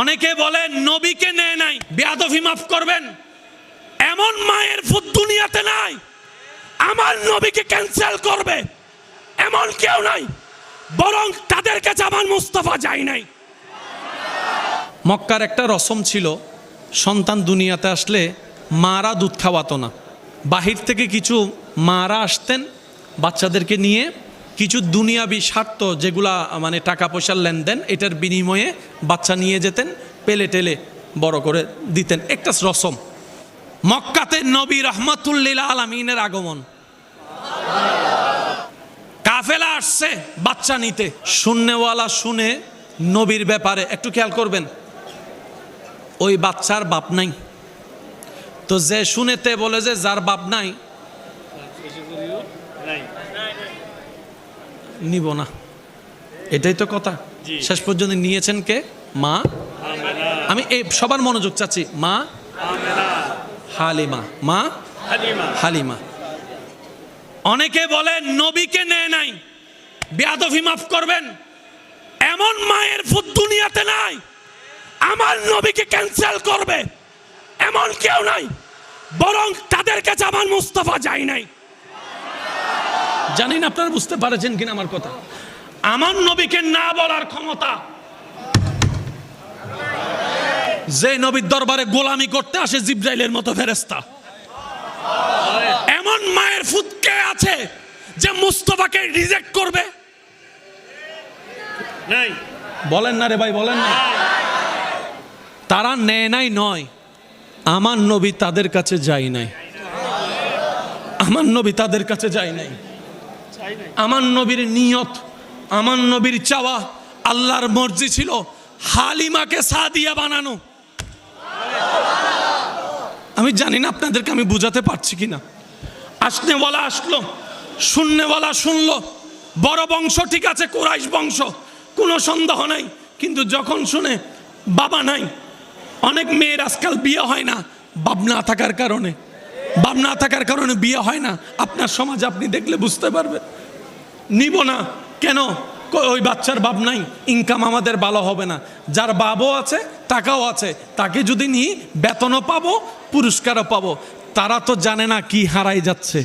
অনেকে বলে নবীকে নেয় নাই বেয়াদফি মাফ করবেন। এমন মায়ের ফুট দুনিয়াতে নাই, আমার নবীকে ক্যান্সেল করবে, এমন কেউ নাই, বরং তাদের কাছে আমার মুস্তফা যায় নাই। মক্কার একটা রসম ছিল, সন্তান দুনিয়াতে আসলে মারা দুধ খাওয়াতো না। বাহির থেকে কিছু মারা আসতেন, বাচ্চাদেরকে নিয়ে কিছু দুনিয়াবি স্বার্থ যেগুলা মানে টাকা পয়সার লেনদেন, এটার বিনিময়ে বাচ্চা নিয়ে যেতেন, পেলে টেলে বড় করে দিতেন। একটা রসম। মক্কাতে নবী রহমতুল্লিল আলমিনের আগমন। কাফেলা আসছে বাচ্চা নিতে। শূন্যওয়ালা শুনে নবীর ব্যাপারে, একটু খেয়াল করবেন, ওই বাচ্চার বাপ নাই। তো যে শুনেতে বলে যে যার বাপ নাই। নিব না। এটাই তো কথা। শেষ পর্যন্ত নিয়েছেন কে? মা? আমি এই সবার মনোযোগ চাচ্ছি। মা? হালিমা। মা? হালিমা। অনেকে বলে নবীকে নেয় নাই। বেয়াদফি মাফ করবেন। এমন মায়ের ফুট দুনিয়াতে নাই। আমার নবীকে ক্যান্সেল করবে। এমন কেউ নাই। বরং তাদের কাছে আমার মুস্তফা যায় নাই। জানি না আপনারা বুঝতে পারছেন কিনা আমার কথা? আমার নবীকে না বলার ক্ষমতা। যে নবীর দরবারে গোলামি করতে আসে জিব্রাইলের মতো ফেরেস্তা এমন মায়ের ফুটকে আছে যে মুস্তফাকে রিজেক্ট করবে। নাই। বলেন না রে ভাই বলেন না। তারা নেয় নাই নয়। আমার নবী তাদের কাছে যাই নাই। আমার নবী তাদের কাছে যাই নাই চাই নাই। আমার নবীর নিয়ত, আমার নবীর চাওয়া আল্লাহর মর্জি ছিল হালিমাকে সাদিয়া বানানো। আমি জানি না আপনাদেরকে আমি বুঝাতে পারছি কিনা। আসনেওয়ালা আসলো শূন্যওয়ালা শুনলো, বড় বংশ ঠিক আছে, কোরাইশ বংশ, কোনো সন্দেহ নাই, কিন্তু যখন শুনে বাবা নাই, অনেক মেয়ের আজকাল বিয়ে হয় না, বাপ না থাকার কারণে। বাপ না থাকার কারণে বিয়ে হয় না। আপনার সমাজ আপনি দেখলে বুঝতে পারবেন। নিব না। কেন? ওই বাচ্চার বাপ নাই। ইনকাম আমাদের ভালো হবে না। যার বাবও আছে, টাকাও আছে। তাকে যদি নিই, বেতনও পাবো, পুরস্কারও পাবো। তারা তো জানে না কি হারাই যাচ্ছে।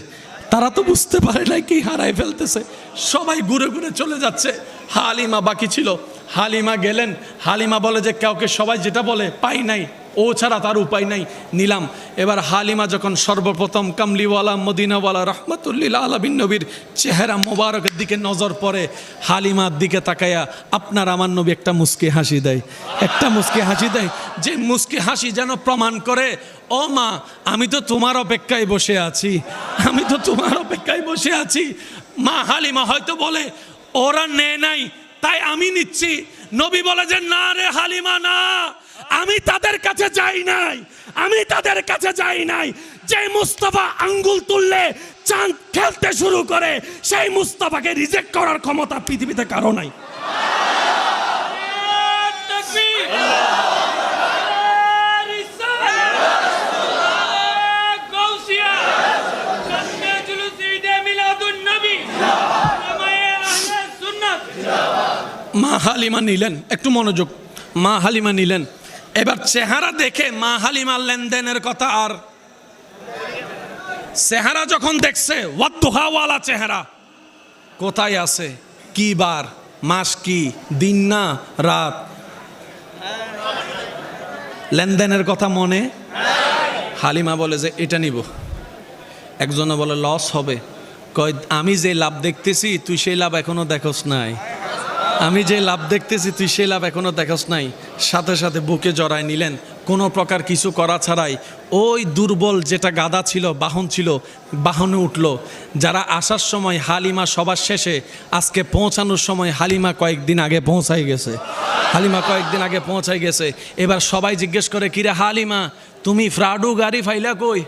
তারা তো বুঝতে পারে না কি হারাই ফেলতেছে। সবাই ঘুরে ঘুরে চলে যাচ্ছে। হালিমা বাকি ছিল। হালিমা গেলেন। হালিমা বলে যে, কাউকে সবাই যেটা বলে, পাই নাই। ও ছাড়া তার উপায় নাই। নিলাম। এবার হালিমা যখন সর্বপ্রথম কামলিওয়ালা, মদিনাওয়ালা, রহমতুল্লিল আলবিন নবীর চেহারা মোবারকের দিকে নজর পড়ে, হালিমার দিকে তাকায়া আপনার আমার নবী একটা মুস্কি হাসি দেয়। একটা মুস্কি হাসি দেয়। যে মুস্কি হাসি যেন প্রমাণ করে, ও মা, আমি তো তোমার অপেক্ষায় বসে আছি। আমি তো তোমার অপেক্ষায় বসে আছি। মা হালিমা হয়তো বলে, ওরা নেয় নাই, তাই আমি নিচ্ছি। নবী বলে যে, না রে হালিমা, না। আমি তাদের কাছে যাই নাই। আমি তাদের কাছে যাই নাই। যে মুস্তফা আঙ্গুল তুললে চাঁদ খেলতে শুরু করে সেই মুস্তফাকে রিজেক্ট করার ক্ষমতা পৃথিবীতে কারও নাই। মা হালিমা নিলেন একটু মনোযোগ। মা হালিমা নিলেন। এবার চেহারা দেখে মা হালিমার লেনদেনের কথা আর। চেহারা যখন দেখছে ওয়াদ্দুহাওয়ালা চেহারা। কোথায় আছে? কি বার? মাস কি? দিন না? রাত? লেনদেনের কথা মনে? হালিমা বলে যে, এটা নিব। একজনে বলে, লস হবে। কয়, আমি যে লাভ দেখতেছি, তুই সেই লাভ এখনও দেখোস নাই। আমি যে লাভ দেখতেছি, তুই সেই লাভ এখনও দেখোস নাই। সাথে সাথে বুকে জড়ায় নিলেন। কোনো প্রকার কিছু করা ছাড়াই ওই দুর্বল যেটা গাদা ছিল, বাহন ছিল, বাহনে উঠল। যারা আসার সময় হালিমা সবার শেষে, আজকে পৌঁছানোর সময় হালিমা কয়েকদিন আগে পৌঁছাই গেছে। হালিমা কয়েকদিন আগে পৌঁছাই গেছে। এবার সবাই জিজ্ঞেস করে, কিরে হালিমা, তুমি ফ্রাডু গাড়ি ফাইলা কই?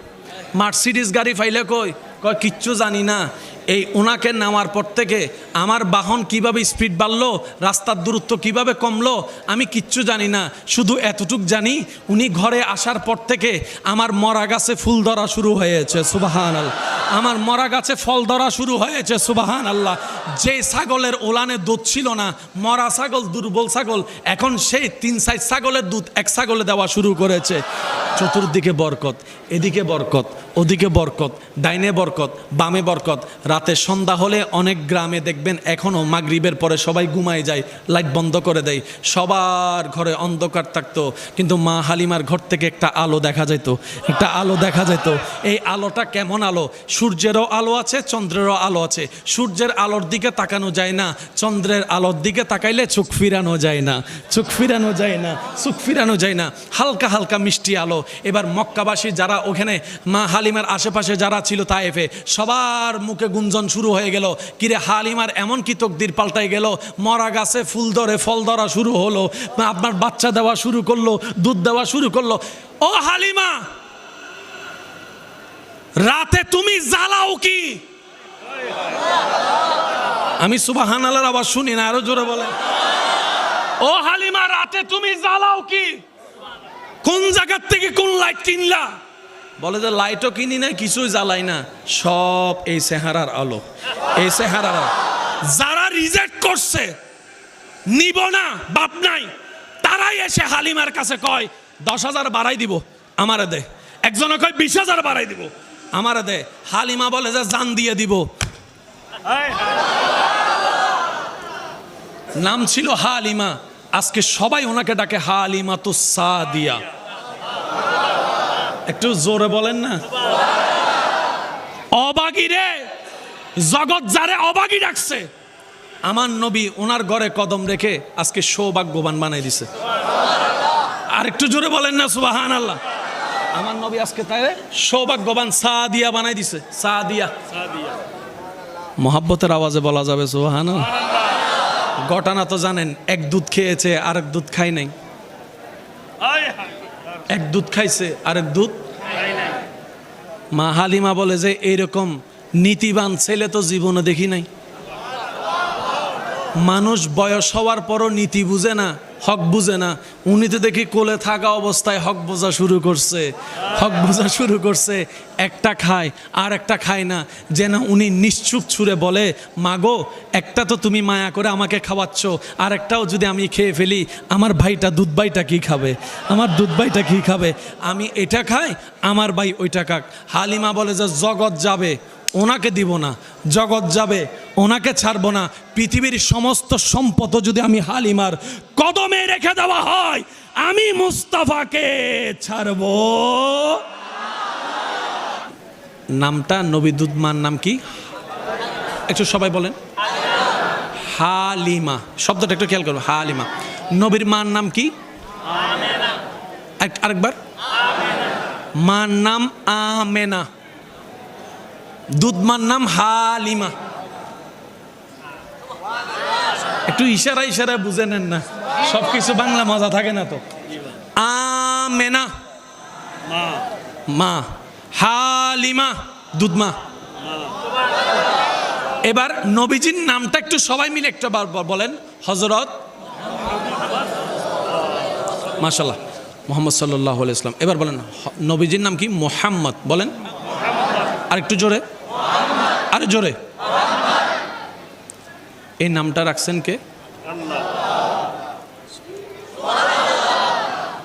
মার্সিডিস গাড়ি ফাইলা কই? কয়, কিচ্ছু জানি না। এই ওনাকে নামার পর থেকে আমার বাহন কীভাবে স্পিড বাড়লো, রাস্তার দূরত্ব কীভাবে কমলো, আমি কিচ্ছু জানি না। শুধু এতটুক জানি, উনি ঘরে আসার পর থেকে আমার মরা গাছে ফুল ধরা শুরু হয়েছে সুবাহান আল্লাহ আমার মরা গাছে ফল ধরা শুরু হয়েছে সুবাহান আল্লাহ যে ছাগলের ওলানে দুধ ছিল না, মরা ছাগল, দুর্বল ছাগল, এখন সেই তিন সাইজ ছাগলের দুধ এক ছাগলে দেওয়া শুরু করেছে। চতুর্দিকে বরকত, এদিকে বরকত ওদিকে বরকত, ডাইনে বরকত, বামে বরকত। রাতে সন্ধ্যা হলে অনেক গ্রামে দেখবেন এখনও মাগরিবের পরে সবাই ঘুমায় যায়, লাইট বন্ধ করে দেয়, সবার ঘরে অন্ধকার থাকতো। কিন্তু মা হালিমার ঘর থেকে একটা আলো দেখা যেত একটা আলো দেখা যেত এই আলোটা কেমন আলো? সূর্যেরও আলো আছে, চন্দ্রেরও আলো আছে। সূর্যের আলোর দিকে তাকানো যায় না, চন্দ্রের আলোর দিকে তাকাইলে চোখ ফিরানো যায় না, চোখ ফিরানো যায় না, চোখ ফিরানো যায় না। হালকা হালকা মিষ্টি আলো। এবার মক্কাবাসী যারা ওখানে মা হালিমার আশেপাশে যারা ছিল তায়েফে, সবার মুখে গুঞ্জন শুরু হয়ে গেল। কিরে হালিমার এমন কি তকদির পাল্টাই গেল? মরা গাছে ফুল ধরে ফল ধরা শুরু হলো, আপনার বাচ্চা দেওয়া শুরু করল, দুধ দেওয়া শুরু করল। ও হালিমা! রাতে তুমি জ্বালাও কি? আমি সুবাহান আল্লাহর আবার শুনি না, আরও জোরে বলে ও হালিমা, রাতে তুমি জ্বালাও কি? কোন জায়গার থেকে কোন লাইট কিনলা? বলে যে লাইটও কিনি না কিছুই জ্বালাই না। সব এই সেহারার আলো। এই সেহারার। যারা রিজেক্ট করছে, নিব না, বাপ নাই। তারাই এসে হালিমার কাছে কয়, দশ হাজার বাড়াই দিব, আমারে দে। একজনে কয়, বিশ হাজার বাড়াই দিব, আমারে দে। হালিমা বলে যে, জান দিয়ে দিব। নাম ছিল হালিমা। আজকে সবাই ওনাকে ডাকে হালিমা তো সাদিয়া। একটু জোরে বলেন না। অবাগি রে, জগৎ যারে অবাগি ডাকছে আমার নবী ওনার ঘরে কদম রেখে আজকে সৌভাগ্যবান বানাই দিছে। আর একটু জোরে বলেন না সুবাহান আল্লাহ আমার নবী আজকে তাই সৌভাগ্যবান সা দিয়া বানাই দিছে। সা দিয়া মহাব্বতের আওয়াজে বলা যাবে সুবাহান ঘটনা তো জানেন, এক দুধ খেয়েছে, আরেক দুধ খাই নাই। এক দুধ খাইছে, আরেক দুধ মা হালিমা বলে যে, এইরকম নীতিবান ছেলে তো জীবনে দেখি নাই। মানুষ বয়স হওয়ার পরও নীতি বুঝে না। হক বুঝে না। উনি তো দেখি কোলে থাকা অবস্থায় হক বোঝা শুরু করছে। হক বোঝা শুরু করছে, একটা খায়, আর একটা খায় না। যেন উনি নিশ্চুপ ছুঁড়ে বলে, মাগো, একটা তো তুমি মায়া করে আমাকে খাওয়াচ্ছ, আর একটাও যদি আমি খেয়ে ফেলি, আমার ভাইটা দুধ ভাইটা কী খাবে? আমার দুধ ভাইটা কী খাবে? আমি এটা খাই, আমার ভাই ওইটা খাক। হালিমা বলে যে, জগৎ যাবে। ওনাকে দিব না। জগৎ যাবে ওনাকে ছাড়বো না। পৃথিবীর সমস্ত সম্পদ যদি আমি হালিমার কদমে রেখে দেওয়া হয় আমি মুস্তাফাকে ছাড়ব। নামটা নবীদুদ্মান নাম কি? একটু সবাই বলেন। হালিমা। শব্দটা একটু খেয়াল করব হালিমা। নবীর মার নাম কি? আরেকবার। মার নাম আমেনা। দুধমার নাম হালিমা। একটু ইশারা ইশারা বুঝে নেন না। সব কিছু বাংলা মজা থাকে না তো। আমেনা। মা। হালিমা, দুধমা। এবার নবীজির নামটা একটু সবাই মিলে একটু বলেন। হজরত মাশাল্লাহ মোহাম্মদ সাল্লাহ ইসলাম এবার বলেন, নবীজির নাম কি? মোহাম্মদ। বলেন। আর একটু জোরে। জোরে। এই নামটা রাখছেন কে?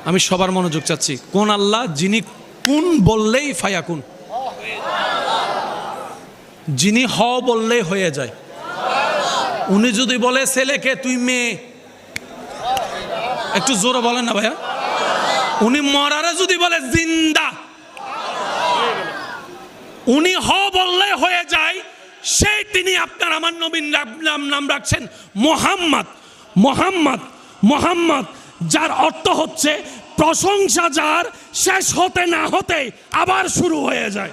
আমি সবার মনোযোগ চাচ্ছি। কোন আল্লাহ যিনি কোন বললেই ফায়াকুন যিনি হ বললেই হয়ে যায়। উনি যদি বলে ছেলেকে তুই মেয়ে? একটু জোরে বলেন না ভাইয়া। উনি মরারে যদি বলে, জিন্দা। উনি হ বললে হয়ে সেই তিনি আপনার, আমার নবীন নাম নাম রাখছেন মোহাম্মদ। মোহাম্মদ মোহাম্মদ, যার অর্থ হচ্ছে প্রশংসা যার শেষ হতে না হতে আবার শুরু হয়ে যায়।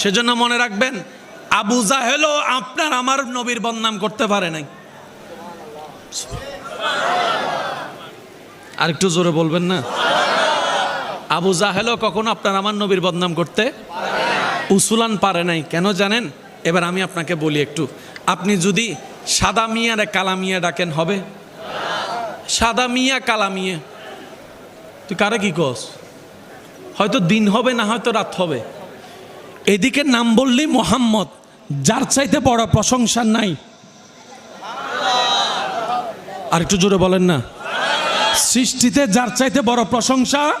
সেজন্য মনে রাখবেন, আবু জাহেলও আপনার, আমার নবীর বদনাম করতে পারে নাই। আর একটু জোরে বলবেন না? আবু জাহেলও কখনো আপনার, আমার নবীর বদনাম করতে উসুলান পারে নাই। কেন জানেন? এবার আমি আপনাকে বলি একটু। আপনি যদি সাদা মিয়ারে কালা মিয়া ডাকেন, হবে? সাদা মিয়া, কালা মিয়া। তুই কারে কি কস? হয়তো দিন হবে, না হয়তো রাত হবে। এদিকে নাম বললি মোহাম্মদ, যার চাইতে বড় প্রশংসা নাই। আর একটু জোরে বলেন না। সৃষ্টিতে যার চাইতে বড় প্রশংসা,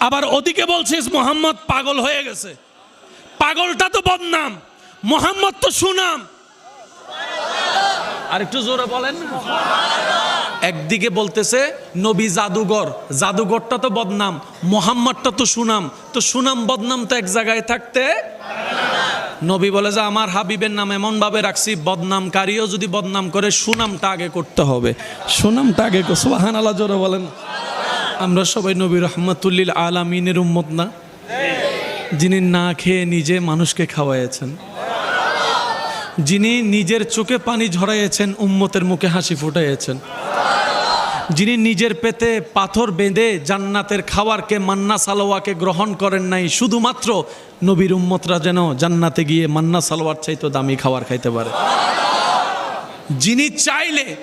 আবার ওদিকে বলছিস, মোহাম্মদ পাগল হয়ে গেছে। পাগলটা তো বদনাম, মোহাম্মদ তো সুনাম। আর একটু জোরে বলেন। একদিকে বলতেছে, নবী জাদুঘর, জাদুঘরটা তো বদনাম, মোহাম্মদটা তো সুনাম। তো সুনাম বদনাম তো এক জায়গায় থাকতে নবী বলে যে, আমার হাবিবের নাম এমন ভাবে রাখছি, বদনামকারীও যদি বদনাম করে, সুনামটা আগে করতে হবে। সুনামটা আগে সোহান আল্লাহ জোরে বলেন। আমরা সবাই নবী রহমতুল্লিল আলামিনের উম্মত না। যিনি না খেয়ে নিজে মানুষকে খাওয়াইয়েছেন। যিনি নিজের চোখে পানি ঝরাইয়েছেন, উম্মতের মুখে হাসি ফুটাইয়েছেন। যিনি নিজের পেতে পাথর বেঁধে জান্নাতের খাওয়ারকে, মান্না সালোয়াকে গ্রহণ করেন নাই, শুধুমাত্র নবীর উম্মতরা যেন জান্নাতে গিয়ে মান্না সালোয়ার চাইতো দামি খাবার খাইতে পারে। যিনি চাইলে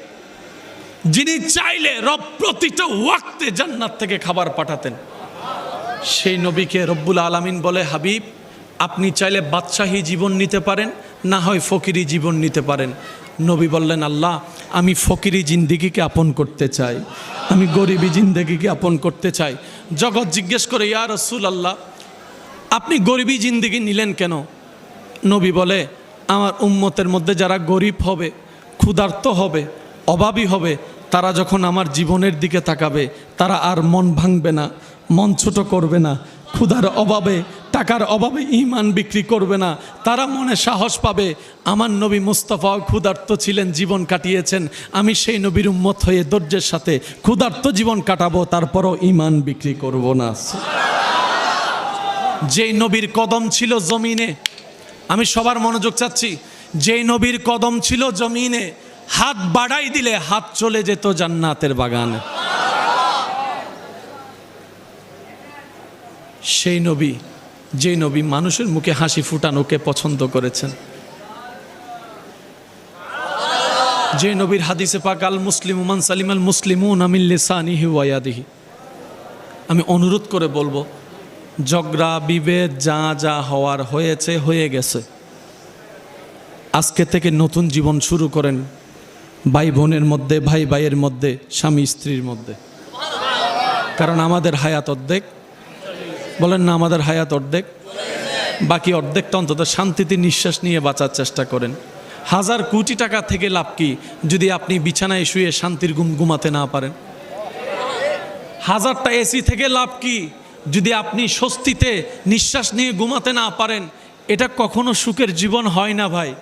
যিনি চাইলে রব প্রতিটা ওয়াক্তে জান্নাত থেকে খাবার পাঠাতেন। সেই নবীকে রব্বুল আলামিন বলে, হাবিব, আপনি চাইলে বাদশাহী জীবন নিতে পারেন, না হয় ফকিরি জীবন নিতে পারেন। নবী বললেন, আল্লাহ, আমি ফকিরি জিন্দিগিকে আপন করতে চাই। আমি গরিবী জিন্দিগিকে আপন করতে চাই। জগৎ জিজ্ঞেস করে, ইয়া রসুল আল্লাহ আপনি গরিবী জিন্দিগি নিলেন কেন? নবী বলে, আমার উম্মতের মধ্যে যারা গরিব হবে, ক্ষুধার্ত হবে, অভাবী হবে, তারা যখন আমার জীবনের দিকে তাকাবে, তারা আর মন ভাঙবে না। মন ছোট করবে না। ক্ষুধার অভাবে, টাকার অভাবে ইমান বিক্রি করবে না। তারা মনে সাহস পাবে, আমার নবী মুস্তফা ক্ষুধার্ত ছিলেন, জীবন কাটিয়েছেন। আমি সেই নবীর উম্মত হয়ে ধৈর্যের সাথে ক্ষুধার্ত জীবন কাটাবো, তারপরও ইমান বিক্রি করব না। যেই নবীর কদম ছিল জমিনে, আমি সবার মনোযোগ চাচ্ছি, যেই নবীর কদম ছিল জমিনে, হাত বাড়াই দিলে হাত চলে যেত জান্নাতের বাগানে। সেই নবী যে নবী মানুষের মুখে হাসি ফুটানোকে পছন্দ করেছেন। যে নবীর হাদিসে পাক, আল মুসলিম মান সালিম আল ওয়াদিহি আমি অনুরোধ করে বলব, ঝগড়া, বিভেদ যা যা হওয়ার হয়েছে, হয়ে গেছে। আজকে থেকে নতুন জীবন শুরু করেন ভাই বোনের মধ্যে, ভাই ভাইয়ের মধ্যে, স্বামী স্ত্রীর মধ্যে। কারণ আমাদের হায়াত অর্ধেক বলেন না, আমাদের হায়াত অর্ধেক। বাকি অর্ধেকটা অন্তত শান্তিতে নিঃশ্বাস নিয়ে বাঁচার চেষ্টা করেন। হাজার কোটি টাকা থেকে লাভ কি যদি আপনি বিছানায় শুয়ে শান্তির ঘুম ঘুমাতে না পারেন? হাজারটা এসি থেকে লাভ কি যদি আপনি স্বস্তিতে নিঃশ্বাস নিয়ে ঘুমাতে না পারেন? এটা কখনো সুখের জীবন হয় না ভাই।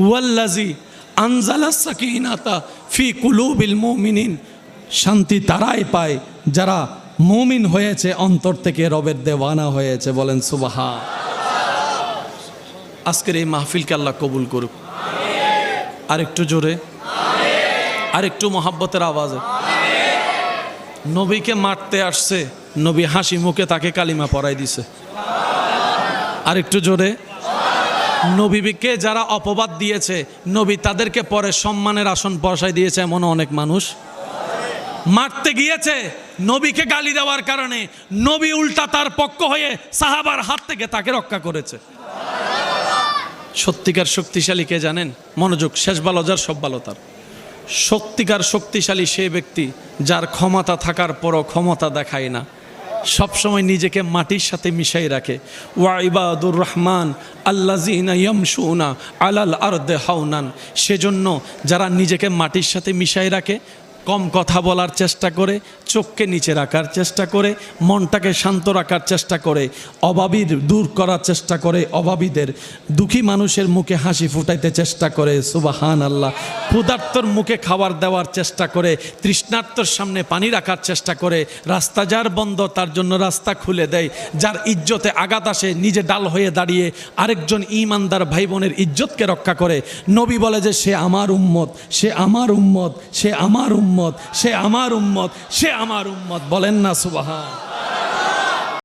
হুয়াল্লাজি আনজালা সাকিনাতা ফি কুলুবিল মুমিনিন। শান্তি তারাই পায় যারা মুমিন হয়েছে, অন্তর থেকে রবের দেওয়ানা হয়েছে, বলেন সুবাহা আজকের এই মাহফিলকে আল্লাহ কবুল করুক। আরেকটু জোরে। আরেকটু মহাব্বতের আওয়াজে। নবীকে মারতে আসছে, নবী হাসি মুখে তাকে কালিমা পরাই দিছে। আর একটু জোরে। নবীকে যারা অপবাদ দিয়েছে, নবী তাদেরকে পরে সম্মানের আসন বসাই দিয়েছে এমন অনেক মানুষ। মারতে গিয়েছে। নবীকে গালি দেওয়ার কারণে নবী উল্টা তার পক্ষ হয়ে সাহাবার হাত থেকে তাকে রক্ষা করেছে। সত্যিকার শক্তিশালী কে জানেন? মনোযোগ, শেষ ভালো, যার সব ভালো তার। সত্যিকার শক্তিশালী সে ব্যক্তি যার ক্ষমতা থাকার পরও ক্ষমতা দেখায় না। সবসময় নিজেকে মাটির সাথে মিশাই রাখে। ওয়া ইবাদুর রহমান আল্লাজিনা আলাল আরদে হাউনান সেজন্য যারা নিজেকে মাটির সাথে মিশাই রাখে কম কথা বলার চেষ্টা করে, চোখকে নিচে রাখার চেষ্টা করে, মনটাকে শান্ত রাখার চেষ্টা করে অভাবীর দূর করার চেষ্টা করে, অভাবীদের দুঃখী মানুষের মুখে হাসি ফুটাইতে চেষ্টা করে সুবাহান আল্লাহ ক্ষুধার্তর মুখে খাবার দেওয়ার চেষ্টা করে, তৃষ্ণার্তর সামনে পানি রাখার চেষ্টা করে, রাস্তা যার বন্ধ তার জন্য রাস্তা খুলে দেয়, যার ইজ্জতে আঘাত আসে নিজে ডাল হয়ে দাঁড়িয়ে আরেকজন ইমানদার ভাই বোনের ইজ্জতকে রক্ষা করে। নবী বলে যে, সে আমার উম্মত, সে আমার উম্মত, সে আমার উম্মত সে আমার উম্মত সে আমার উম্মত। বলেন না সুবাহান।